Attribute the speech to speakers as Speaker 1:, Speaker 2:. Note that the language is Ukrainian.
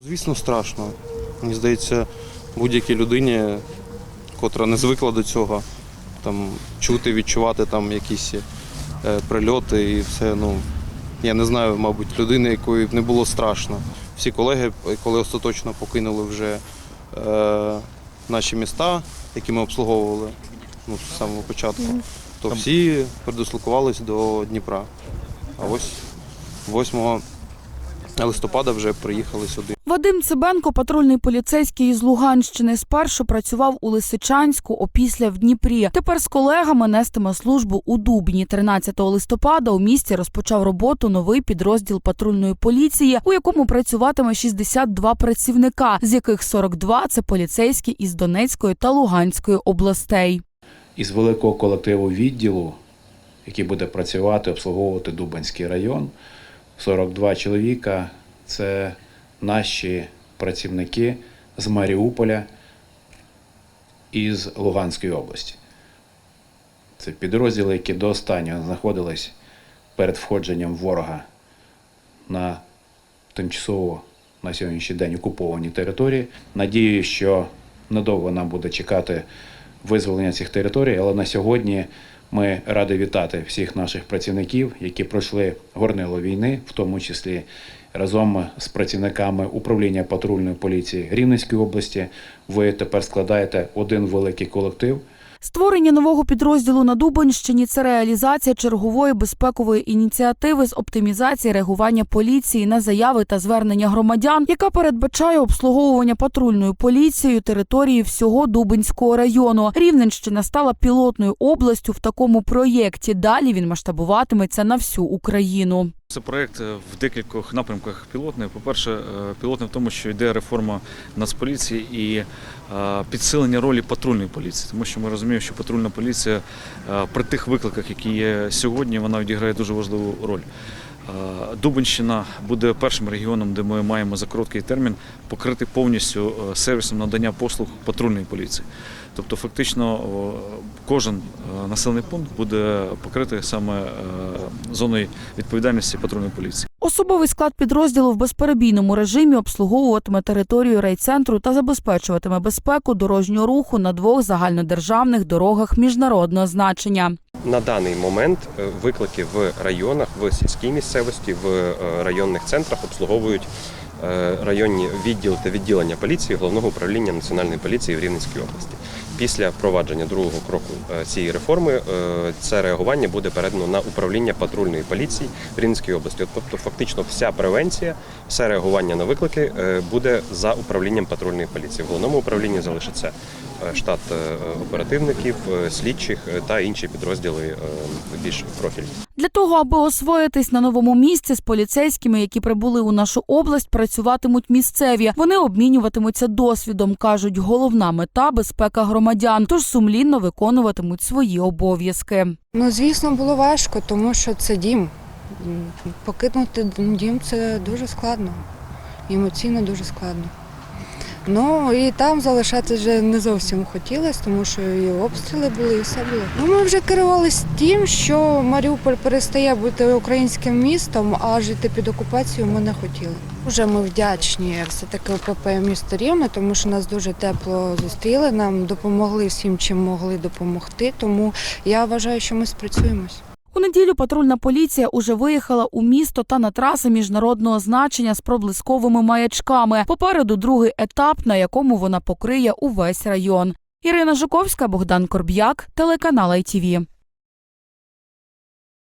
Speaker 1: Звісно, страшно. Мені здається, будь-якій людині, котра не звикла до цього, там, чути, відчувати там якісь е, прильоти і все. Ну, я не знаю, мабуть, людини, якої б не було страшно. Всі колеги, коли остаточно покинули вже е, наші міста, які ми обслуговували ну, з самого початку, то всі передислокувались до Дніпра. А ось 8 листопада вже приїхали сюди.
Speaker 2: Вадим Цибенко, патрульний поліцейський із Луганщини, спершу працював у Лисичанську, опісля в Дніпрі. Тепер з колегами нестиме службу у Дубні. 13 листопада у місті розпочав роботу новий підрозділ патрульної поліції, у якому працюватиме 62 працівника, з яких 42 – це поліцейські із Донецької та Луганської областей.
Speaker 3: із великого колективу відділу, який буде працювати, обслуговувати Дубанський район. 42 чоловіка це наші працівники з Маріуполя і з Луганської області. Це підрозділи, які до останнього знаходились перед входженням ворога на тимчасово на сьогоднішній день окуповані території. Надію, що недовго нам буде чекати визволення цих територій, але на сьогодні ми раді вітати всіх наших працівників, які пройшли горнило війни, в тому числі разом з працівниками управління патрульної поліції Рівненської області. Ви тепер складаєте один великий колектив.
Speaker 2: Створення нового підрозділу на Дубинщині це реалізація чергової безпекової ініціативи з оптимізації реагування поліції на заяви та звернення громадян, яка передбачає обслуговування патрульною поліцією території всього Дубинського району. Рівненщина стала пілотною областю в такому проєкті. Далі він масштабуватиметься на всю Україну.
Speaker 4: Це проект е, в декількох напрямках пілотний. По-перше, е, пілотний в тому, що йде реформа Нацполіції і е, підсилення ролі патрульної поліції, тому що ми розуміємо, що патрульна поліція при тих викликах, які є сьогодні, вона відіграє дуже важливу роль. Е, Дубинщина буде першим регіоном, де ми маємо за короткий термін покрити повністю е, сервісом надання послуг патрульної поліції. Тобто, фактично, кожен е, населений пункт буде покритий саме зоною відповідальності патрульної поліції.
Speaker 2: Особовий склад підрозділу в безперебійному режимі обслуговуватиме територію райцентру та забезпечуватиме безпеку дорожнього руху на двох загальнодержавних дорогах міжнародного значення.
Speaker 5: На даний момент е, виклики в районах, в сільській місцевості, в е, районних центрах обслуговують е, районні відділи та відділення поліції головного управління національної поліції в Рівненській області. Після впровадження другого кроку цієї реформи це реагування буде передано на управління патрульної поліції в Рівненській області. Тобто, фактично, вся превенція, все реагування на виклики буде за управлінням патрульної поліції. В головному управлінні залишиться штат е, оперативників, е, слідчих е, та інші підрозділи е, більш профільні.
Speaker 2: Для того, аби освоїтись на новому місці з поліцейськими, які прибули у нашу область, працюватимуть місцеві. Вони обмінюватимуться досвідом, кажуть, головна мета безпека громадян, тож сумлінно виконуватимуть свої обов'язки.
Speaker 6: Ну, звісно, було важко, тому що це дім. Покинути дім це дуже складно. Емоційно дуже складно. Ну і там залишати вже не зовсім хотілося, тому що і обстріли були, і все було. Ну, ми вже керувалися тим, що Маріуполь перестає бути українським містом, а жити під окупацією ми не хотіли. Вже ми вдячні все-таки ОПП місто Рівне, тому що нас дуже тепло зустріли, нам допомогли всім, чим могли допомогти. Тому я вважаю, що ми спрацюємось.
Speaker 2: У неділю патрульна поліція уже виїхала у місто та на траси міжнародного значення з проблисковими маячками. Попереду другий етап, на якому вона покриє увесь район. Ірина Жуковська, Богдан Корб'як, телеканал ITV.